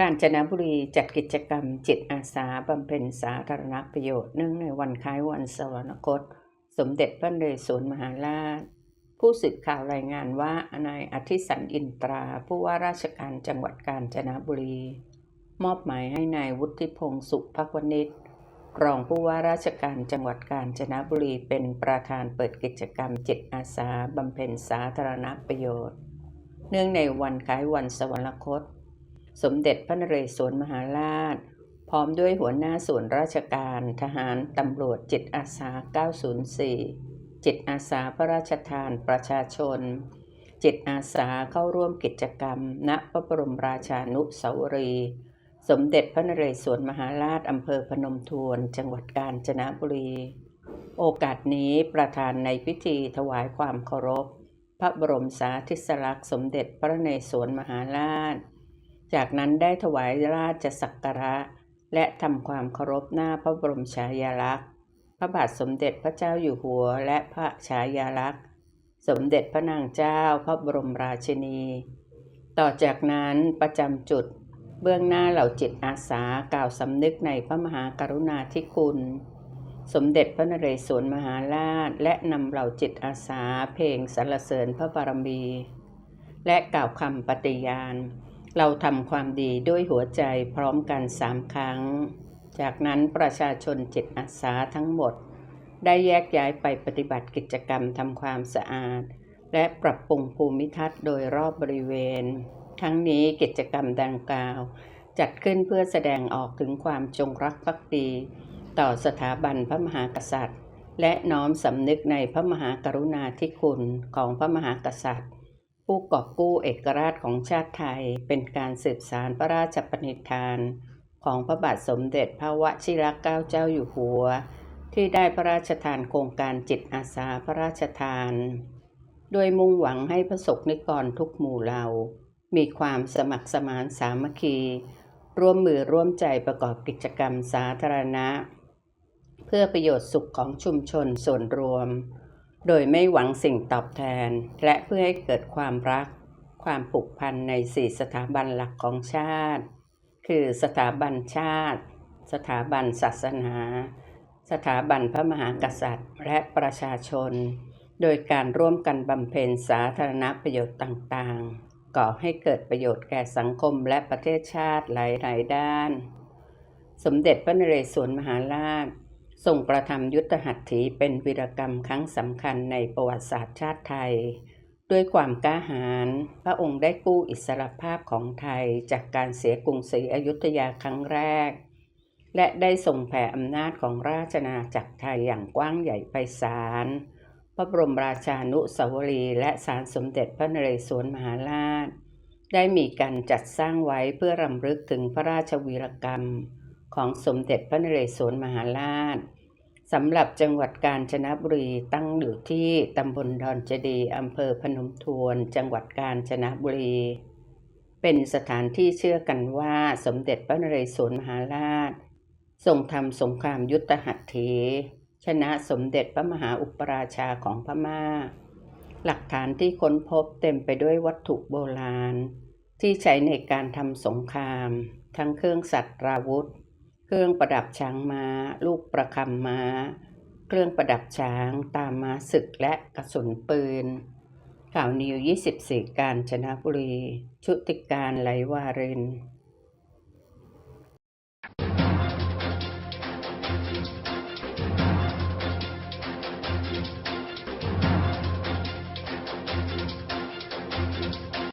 กาญจนบุรีจัดกิจกรรมจิตอาสาบำเพ็ญสาธารณประโยชน์เนื่องในวันคล้ายวันสวรรคต สมเด็จพระนเรศวรมหาราช ผู้สื่อข่าวรายงานว่านายอธิสันอินตรา ผู้ว่าราชการจังหวัดกาญจนบุรี มอบหมายให้นายวุฒิพงศ์สุภวณิชรองผู้ว่าราชการจังหวัดกาญจนบุรีเป็นประธานเปิดกิจกรรมจิตอาสาบำเพ็ญสาธารณประโยชน์ เนื่องในวันคล้ายวันสวรรคต สมเด็จพระนเรศวรมหาราช พร้อมด้วยหัวหน้าส่วนราชการทหารตำรวจจิตอาสา 904 จิตอาสาพระราชทานประชาชน จิตอาสาเข้าร่วมกิจกรรม ณพระบรมราชานุสาวรีย์สมเด็จพระนเรศวรมหาราชอำเภอพนมทวน จังหวัดกาญจนบุรี โอกาสนี้ประธานในพิธีถวายความเคารพ พระบรมสาธิสลักษณ์สมเด็จพระนเรศวรมหาราช จากนั้นได้ถวายราชสักการะ และทำความเคารพหน้าพระบรมฉายาลักษณ์ พระบาทสมเด็จพระเจ้าอยู่หัวและพระฉายาลักษณ์ สมเด็จพระนางเจ้าพระบรมราชินี ต่อจากนั้นประจำจุดเบื้องหน้าเหล่าจิตอาสากล่าวสำนึกในพระมหากรุณาธิคุณ สมเด็จพระนเรศวรมหาราช และนำเหล่าจิตอาสาเพลงสรรเสริญพระบารมี และกล่าวคำปฏิญาณ เราทำความดีด้วยหัวใจพร้อมกันสามครั้ง จากนั้นประชาชนจิตอาสาทั้งหมด ได้แยกย้ายไปปฏิบัติกิจกรรมทำความสะอาด และปรับปรุงภูมิทัศน์โดยรอบบริเวณ ทั้งนี้กิจกรรมดังกล่าว จัดขึ้นเพื่อแสดงออกถึงความจงรักภักดี ต่อสถาบันพระมหากษัตริย์ และน้อมสำนึกในพระมหากรุณาธิคุณของพระมหากษัตริย์ ผู้กอบกู้เอกราชของชาติไทย เป็นการสืบสารพระราชปณิธาน ของพระบาทสมเด็จพระวชิรเกล้าเจ้าอยู่หัว ที่ได้พระราชทานโครงการจิตอาสาพระราชทาน โดยมุ่งหวังให้พระสงฆ์นิกรทุกหมู่เหล่า มีความสมัครสมานสามัคคี ร่วมมือร่วมใจประกอบกิจกรรมสาธารณะ เพื่อประโยชน์สุขของชุมชนส่วนรวม โดยไม่หวังสิ่งตอบแทน และเพื่อให้เกิดความรัก ความผูกพันในสี่สถาบันหลักของชาติ คือสถาบันชาติ สถาบันศาสนา สถาบันพระมหากษัตริย์ และประชาชน โดยการร่วมกันบำเพ็ญสาธารณประโยชน์ต่างๆ ก่อให้เกิดประโยชน์แก่สังคมและประเทศชาติหลายๆด้าน สมเด็จพระนเรศวรมหาราช ทรงกระทำยุทธหัตถีเป็นวีรกรรมครั้งสำคัญในประวัติศาสตร์ชาติไทย ด้วยความกล้าหาญพระองค์ได้กู้อิสรภาพของไทยจากการเสียกรุงศรีอยุธยาครั้งแรก และได้ส่งแผ่อำนาจของราชนาจักรไทยอย่างกว้างใหญ่ไพศาลพระบรมราชานุสาวรี และศาลสมเด็จพระนเรศวรมหาราช ได้มีการจัดสร้างไว้เพื่อรำลึกถึงพระราชวีรกรรม ของสมเด็จพระนเรศวรมหาราชสำหรับจังหวัดกาญจนบุรีตั้งอยู่ที่ตำบลดอนเจดีอำเภอพนมทวน จังหวัดกาญจนบุรี เป็นสถานที่เชื่อกันว่าสมเด็จพระนเรศวรมหาราชทรงทำสงครามยุทธหัตถี ชนะสมเด็จพระมหาอุปราชาของพม่า หลักฐานที่ค้นพบเต็มไปด้วยวัตถุโบราณ ที่ใช้ในการทำสงคราม ทั้งเครื่องสัตว์ราวุธ เครื่องประดับช้างม้า ลูกประคำม้า เครื่องประดับช้าง ตามม้าศึกและกระสุนปืน ข่าวนิว 24 การชนบุรี ชุติการไหลวาริน